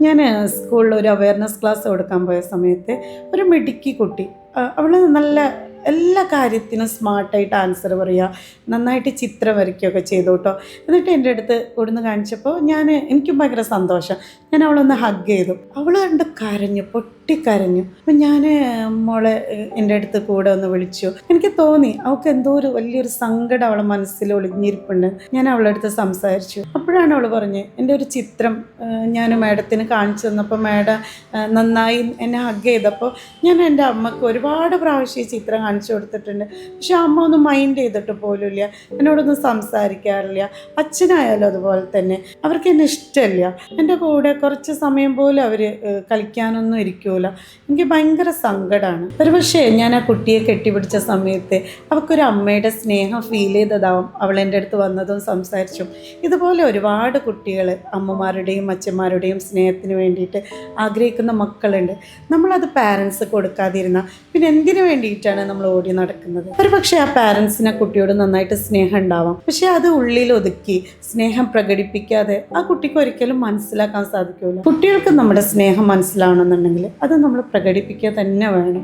ഞാൻ സ്കൂളിൽ ഒരു അവയർനെസ് ക്ലാസ് കൊടുക്കാൻ പോയ സമയത്ത് ഒരു മിടുക്കി കുട്ടി അവൾ നല്ല എല്ലാ കാര്യത്തിനും സ്മാർട്ടായിട്ട് ആൻസർ പറയുക. നന്നായിട്ട് ചിത്രം വരയ്ക്കുകയൊക്കെ ചെയ്തു കേട്ടോ. എന്നിട്ട് എന്റെ അടുത്ത് ഇവിടുന്ന് കാണിച്ചപ്പോൾ ഞാൻ എനിക്കും ഭയങ്കര സന്തോഷം. ഞാൻ അവളൊന്ന് ഹഗ് ചെയ്തു. അവൾ കണ്ട് കരഞ്ഞു പൊട്ടിക്കരഞ്ഞു. അപ്പം ഞാൻ മോളെ എന്റെ അടുത്ത് കൂടെ ഒന്ന് വിളിച്ചു. എനിക്ക് തോന്നി അവൾക്ക് എന്തോ ഒരു വലിയൊരു സങ്കടം അവളെ മനസ്സിൽ ഒളിഞ്ഞിരിപ്പുണ്ട്. ഞാൻ അവളുടെ അടുത്ത് സംസാരിച്ചു. അപ്പോഴാണ് അവൾ പറഞ്ഞത് എന്റെ ഒരു ചിത്രം ഞാൻ മാഡത്തിന് കാണിച്ചു തന്നപ്പോൾ മാഡം നന്നായി എന്നെ ഹഗ് ചെയ്തപ്പോൾ ഞാൻ എന്റെ അമ്മയ്ക്ക് ഒരുപാട് പ്രാവശ്യം ചിത്രം കാണിച്ചു കൊടുത്തിട്ടുണ്ട്. പക്ഷെ അമ്മ ഒന്നും മൈൻഡ് ചെയ്തിട്ട് പോലുമില്ല. എന്നോടൊന്നും സംസാരിക്കാറില്ല. അച്ഛനായാലും അതുപോലെ തന്നെ. അവർക്ക് എന്നെ ഇഷ്ടമില്ല. എന്റെ കൂടെ കുറച്ച് സമയം പോലും അവർ കളിക്കാനൊന്നും ഇരിക്കൂല. എനിക്ക് ഭയങ്കര സങ്കടമാണ് ഒരു പക്ഷേ ഞാൻ ആ കുട്ടിയെ കെട്ടിപ്പിടിച്ച സമയത്ത് അവൾക്കൊരു അമ്മയുടെ സ്നേഹം ഫീൽ ചെയ്തതാവും. അവൾ എന്റെ അടുത്ത് വന്നതും സംസാരിച്ചും. ഇതുപോലെ ഒരുപാട് കുട്ടികൾ അമ്മമാരുടെയും അച്ഛന്മാരുടെയും സ്നേഹത്തിന് വേണ്ടിയിട്ട് ആഗ്രഹിക്കുന്ന മക്കളുണ്ട്. നമ്മളത് പാരൻസ് കൊടുക്കാതിരുന്ന പിന്നെ എന്തിനു വേണ്ടിയിട്ടാണ് നമ്മൾ ഓടി നടക്കുന്നത്. ഒരു പക്ഷേ ആ പാരൻസിനെ കുട്ടിയോട് നന്നായിട്ട് സ്നേഹം ഉണ്ടാവാം. പക്ഷെ അത് ഉള്ളിൽ ഒതുക്കി സ്നേഹം പ്രകടിപ്പിക്കാതെ ആ കുട്ടിക്ക് ഒരിക്കലും മനസ്സിലാക്കാൻ സാധിക്കില്ല കുട്ടികൾക്ക് നമ്മുടെ സ്നേഹം മനസ്സിലാവണമെന്നുണ്ടെങ്കിൽ അത് നമ്മൾ പ്രകടിപ്പിക്കുക തന്നെ വേണം.